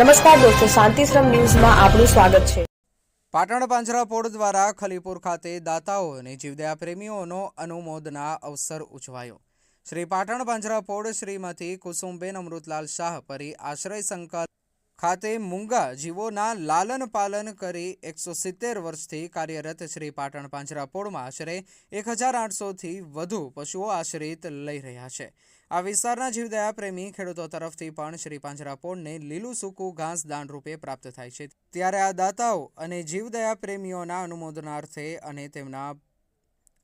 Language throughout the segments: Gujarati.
નમસ્કાર દોસ્તો શાંતિશ્રમ ન્યૂઝમાં આપનું સ્વાગત છે. પાટણ પાંજરાપોળ દ્વારા ખલીપુર ખાતે દાતાઓ અને જીવદયા પ્રેમીઓનો અનુમોદના અવસર ઉજવાયો. શ્રી પાટણ પાંજરાપોળ શ્રીમતી કુસુમબેન અમૃતલાલ શાહ પરી આશ્રય સંકલ્પ ખાતે મૂંગા જીવોના લાલન પાલન કરી એકસો સિત્તેર વર્ષથી કાર્યરત શ્રી પાટણ પાંજરાપોળમાં આશરે એક હજાર આઠસોથી વધુ પશુઓ આશ્રિત લઈ રહ્યા છે. આ વિસ્તારના જીવદયા પ્રેમી ખેડૂતો તરફથી પણ શ્રી પાંજરાપોળને લીલું સૂકું ઘાસ દાન રૂપે પ્રાપ્ત થાય છે. ત્યારે આ દાતાઓ અને જીવદયા પ્રેમીઓના અનુમોદનાર્થે અને તેમના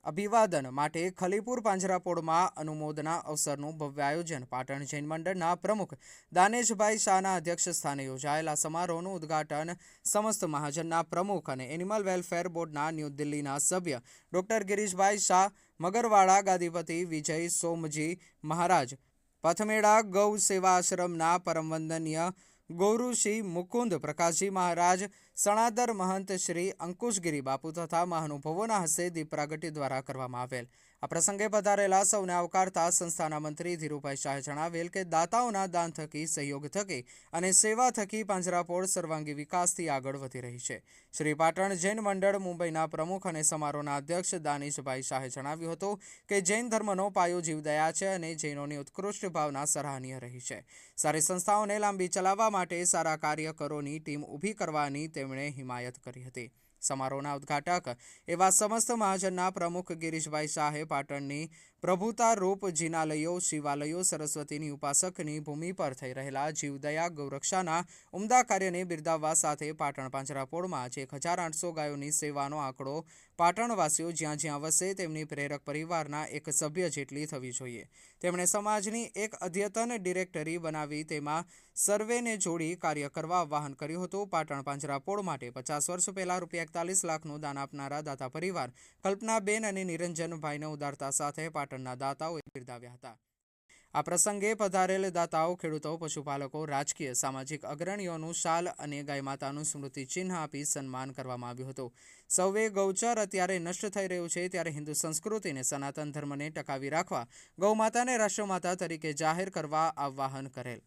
અભિવાદન માટે ખલીપુર પાંજરાપોળમાં અનુમોદના અવસરનું ભવ્ય આયોજન. પાટણ જૈન મંડળના પ્રમુખ દાનેશભાઈ શાહના અધ્યક્ષ સ્થાને યોજાયેલા સમારોહનું ઉદ્ઘાટન સમસ્ત મહાજનના પ્રમુખ અને એનિમલ વેલફેર બોર્ડના ન્યૂ દિલ્હીના સભ્ય ડોક્ટર ગિરીશભાઈ શાહ, મગરવાડા ગાદીપતિ વિજય સોમજી મહારાજ પથમેડા ગૌ સેવા આશ્રમના પરમવંદનીય વંદનીય મુકુંદ પ્રકાશજી મહારાજ સણાદર મહંત શ્રી અંકુશગીરી બાપુ તથા મહાનુભાવોના હસ્તે દીપ પ્રાગટ્ય દ્વારા કરવામાં આવેલ. આ પ્રસંગે પધારેલા સૌને આવકારતા સંસ્થાના મંત્રી ધીરુભાઈ શાહે જણાવેલ કે દાતાઓના દાન થકી, સહયોગ થકી અને સેવા થકી પાંજરાપોળ સર્વાંગી વિકાસથી આગળ વધી રહી છે. શ્રી પાટણ જૈન મંડળ મુંબઈના પ્રમુખ અને સમારોહના અધ્યક્ષ દાનિશભાઈ શાહે જણાવ્યું હતું કે જૈન ધર્મનો પાયો જીવદયા છે અને જૈનોની ઉત્કૃષ્ટ ભાવના સરાહનીય રહી છે. સારી સંસ્થાઓને લાંબી ચલાવવા માટે સારા કાર્યકરોની ટીમ ઊભી કરવાની તેમણે હિમાયત કરી હતી. સમારોહના ઉદ્ઘાટક એવા સમસ્ત મહાજનના પ્રમુખ ગિરીશભાઈ શાહે પાટણની પ્રભુતા રૂપ જિનાલયો, શિવાલયો, સરસ્વતીની ઉપાસકની ભૂમિ પર થઈ રહેલા જીવદયા ગૌરક્ષાના ઉમદા કાર્યને બિરદાવવા સાથે પાટણ પાંજરાપોળમાં આજે એક હજાર આઠસો ગાયોની સેવાનો આંકડો પાટણવાસીઓ જ્યાં જ્યાં વસે તેમની પ્રેરક પરિવારના એક સભ્ય જેટલી થવી જોઈએ. તેમણે સમાજની એક અદ્યતન ડિરેક્ટરી બનાવી તેમાં સર્વેને જોડી કાર્ય કરવા આહ્વાન કર્યું હતું. પાટણ પાંજરાપોળ માટે પચાસ વર્ષ પહેલા રૂપિયા એકતાલીસ લાખનું દાન આપનારા દાતા પરિવાર કલ્પનાબેન અને નિરંજનભાઈને ઉદારતા સાથે પાટણના દાતાઓએ બિરદાવ્યા હતા. આ પ્રસંગે પધારેલ દાતાઓ, ખેડૂતો, પશુપાલકો, રાજકીય, સામાજિક અગ્રણીઓનું શાલ અને ગાય માતાનું સ્મૃતિ ચિહ્ન આપી સન્માન કરવામાં આવ્યું હતું. સૌએ ગૌચર અત્યારે નષ્ટ થઈ રહ્યું છે, ત્યારે હિન્દુ સંસ્કૃતિને સનાતન ધર્મને ટકાવી રાખવા ગૌમાતાને રાષ્ટ્રમાતા તરીકે જાહેર કરવા આવાહન કરેલ.